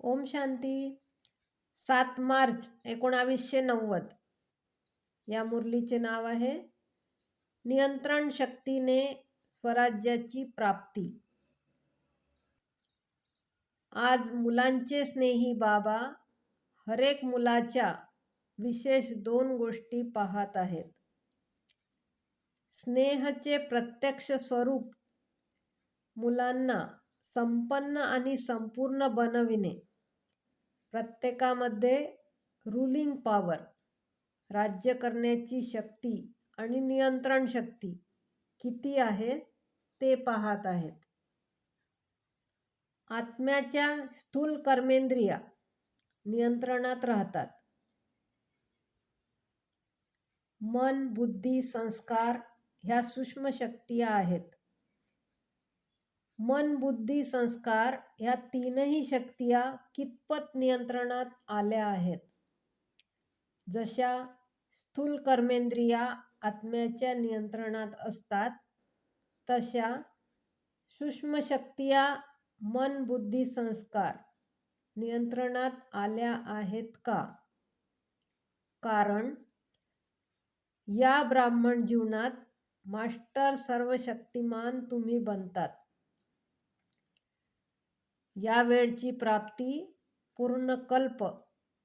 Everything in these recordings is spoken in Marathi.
ओम शांती. सात मार्च एकोणावीसशे नव्वद. या मुरलीचे नाव आहे. नियंत्रण शक्तीने स्वराज्याची प्राप्ती. आज मुलांचे स्नेही बाबा हरेक मुलाच्या विशेष दोन गोष्टी पाहत आहेत. स्नेहचे प्रत्यक्ष स्वरूप मुलांना संपन्न आणि संपूर्ण बनविणे. प्रत्येकामध्ये रुलिंग पॉवर राज्य करण्याची शक्ती आणि नियंत्रण शक्ती किती आहे ते पाहत आहेत. आत्म्याच्या स्थूल कर्मेंद्रिया नियंत्रणात राहतात. मन बुद्धी संस्कार ह्या सूक्ष्म शक्ती आहेत. मन बुद्धी संस्कार ह्या तीनही शक्तिया कितपत नियंत्रणात आल्या आहेत? जशा स्थूल कर्मेंद्रिया आत्म्याच्या नियंत्रणात असतात तशा सूक्ष्म शक्तिया मन बुद्धी संस्कार नियंत्रणात आल्या आहेत का? कारण या ब्राह्मण जीवनात मास्टर सर्वशक्तिमान तुम्ही बनतात. या वेळची प्राप्ती पूर्णकल्प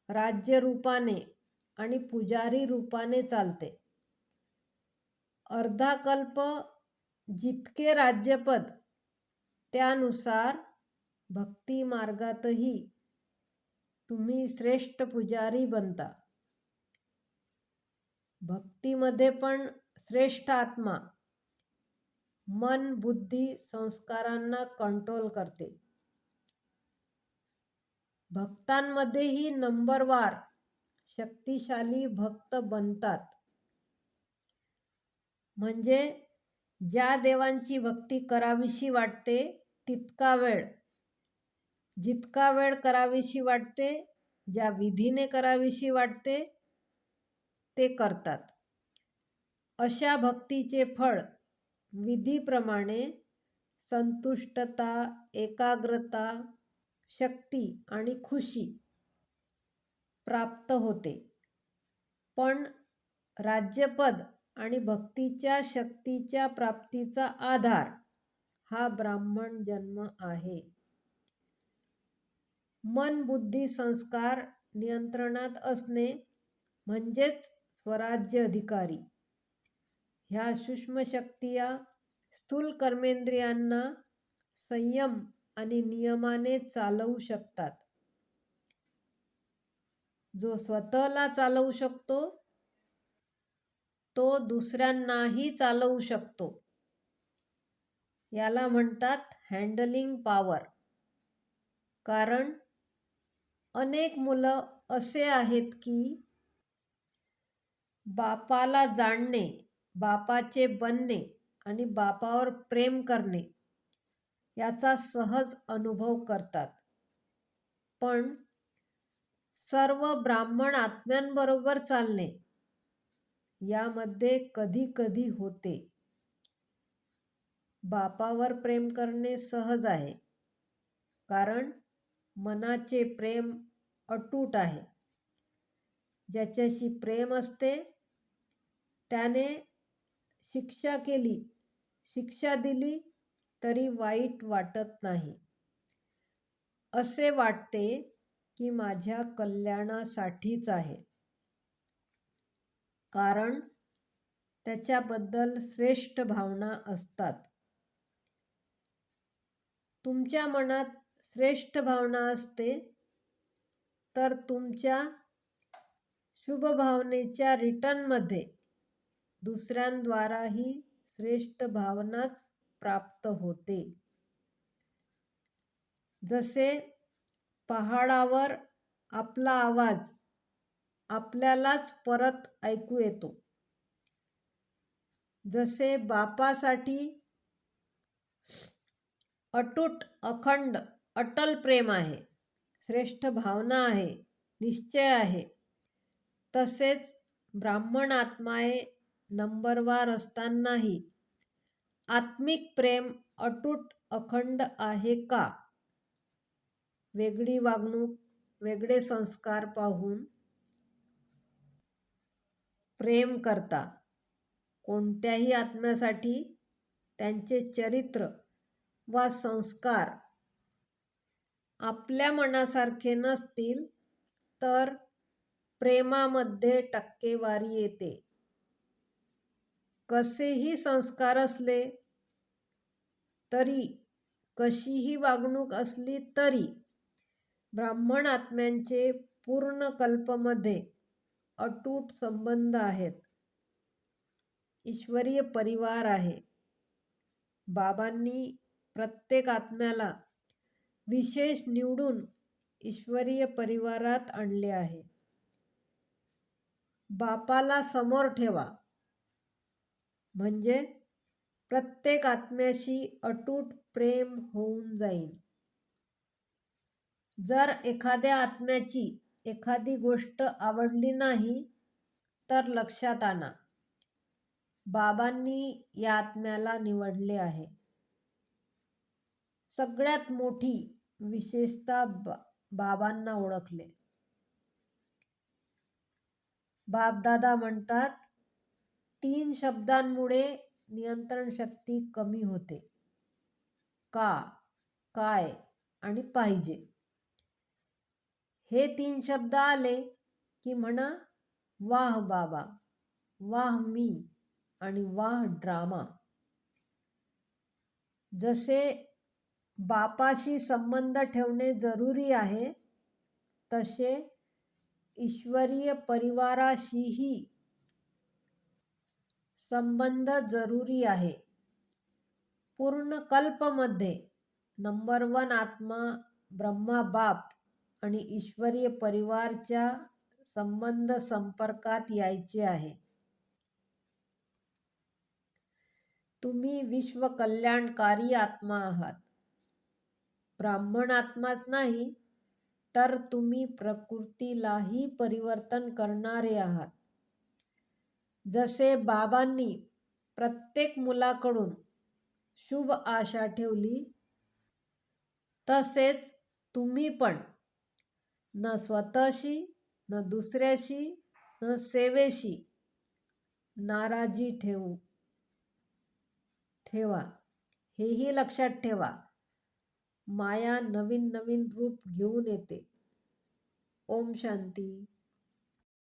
राज्यरूपाने राज्य रूपाने आणि पुजारी रूपाने चालते. अर्धाकल्प जितके राज्यपद त्यानुसार भक्ती मार्गातही तुम्ही श्रेष्ठ पुजारी बनता. भक्तीमध्ये पण श्रेष्ठ आत्मा मन बुद्धी संस्कारांना कंट्रोल करते. भक्तांमध्येही नंबरवार शक्तिशाली भक्त बनतात. म्हणजे ज्या देवांची भक्ती करावीशी वाटते तितका वेळ. जितका वेळ करावीशी वाटते ज्या विधीने करावीशी वाटते ते करतात. अशा भक्तीचे फळ विधीप्रमाणे संतुष्टता एकाग्रता शक्ती आणि खुशी प्राप्त होते. पण राज्यपद आणि भक्तीच्या शक्तीच्या प्राप्तीचा आधार हा ब्राह्मण जन्म आहे. मन बुद्धी संस्कार नियंत्रणात असणे म्हणजेच स्वराज्य अधिकारी. ह्या सूक्ष्म शक्तिया स्थूल कर्मेंद्रियांना संयम आणि नियमाने चालवू शकतात. जो स्वतःला चालवू शकतो तो दुसऱ्यांनाही चालवू शकतो. याला म्हणतात हँडलिंग पॉवर कारण अनेक मुलं असे आहेत की बापाला जाणणे बापाचे बनणे आणि बापावर प्रेम करणे याचा सहज अनुभव करतात. पण सर्व ब्राह्मण आत्म्यांबरोबर चालणे यामध्ये कधी कधी होते. बापावर प्रेम करणे सहज आहे कारण मनाचे प्रेम अटूट आहे. ज्याच्याशी प्रेम असते त्याने शिक्षा केली शिक्षा दिली तरी वाईट वाटत नाही. असे वाटते की माझ्या कल्याणासाठीच आहे. कारण त्याच्याबद्दल श्रेष्ठ भावना असतात. तुमच्या मनात श्रेष्ठ भावना असते तर तुमच्या शुभभावनेच्या रिटर्नमध्ये दुसऱ्यांद्वाराही श्रेष्ठ भावनाच प्राप्त होते. जसे पहाडावर आपला आवाज आपल्यालाच परत ऐकू येतो. जसे बापासाठी अटूट अखंड अटल प्रेम आहे श्रेष्ठ भावना आहे निश्चय आहे तसेच ब्राह्मण आत्माए नंबरवार असतानाही आत्मिक प्रेम अटूट अखंड आहे का? वेगळी वागणूक वेगळे संस्कार पाहून प्रेम करता. कोणत्याही आत्म्यासाठी त्यांचे चरित्र वा संस्कार आपल्या मनासारखे नसतील तर प्रेमामध्ये टक्केवारी येते. कसेही संस्कार असले तरी कशीही वागणूक असली तरी ब्राह्मण आत्म्यांचे पूर्ण कल्पमध्ये अटूट संबंध आहेत. ईश्वरीय परिवार आहे. बाबांनी प्रत्येक आत्म्याला विशेष निवडून ईश्वरीय परिवारात आणले आहे. बापाला समोर ठेवा. म्हणजे प्रत्येक आत्म्याशी अटूट प्रेम होऊन जाईल. जर एखाद्या आत्म्याची एखादी गोष्ट आवडली नाही तर लक्षात आणा बाबांनी या आत्म्याला निवडले आहे. सगळ्यात मोठी विशेषता बाबांना ओळखले. बापदादा म्हणतात तीन शब्दांमुळे नियंत्रण शक्ती कमी होते. का काय आणि पाहिजे. हे तीन शब्द आले की म्हणा वाह बाबा वाह मी आणि वाह ड्रामा. जसे बापाशी संबंध ठेवणे जरुरी आहे तसे ईश्वरीय परिवाराशीही संबंध जरुरी आहे. पूर्ण कल्पमध्ये नंबर वन आत्मा ब्रह्मा बाप आणि ईश्वरीय परिवारच्या संबंध संपर्कात यायचे आहे. तुम्ही विश्वकल्याणकारी आत्मा आहात. ब्राह्मण आत्माच नाही तर तुम्ही प्रकृतीलाही परिवर्तन करणारे आहात. जसे बाबांनी प्रत्येक मुलाकडून शुभ आशा ठेवली तसेच तुम्ही पण. न स्वतःशी न दुसऱ्याशी न सेवेशी नाराजी ठेवू ठेवा. हेही लक्षात ठेवा. माया नवीन नवीन रूप घेऊन येते. ओम शांती.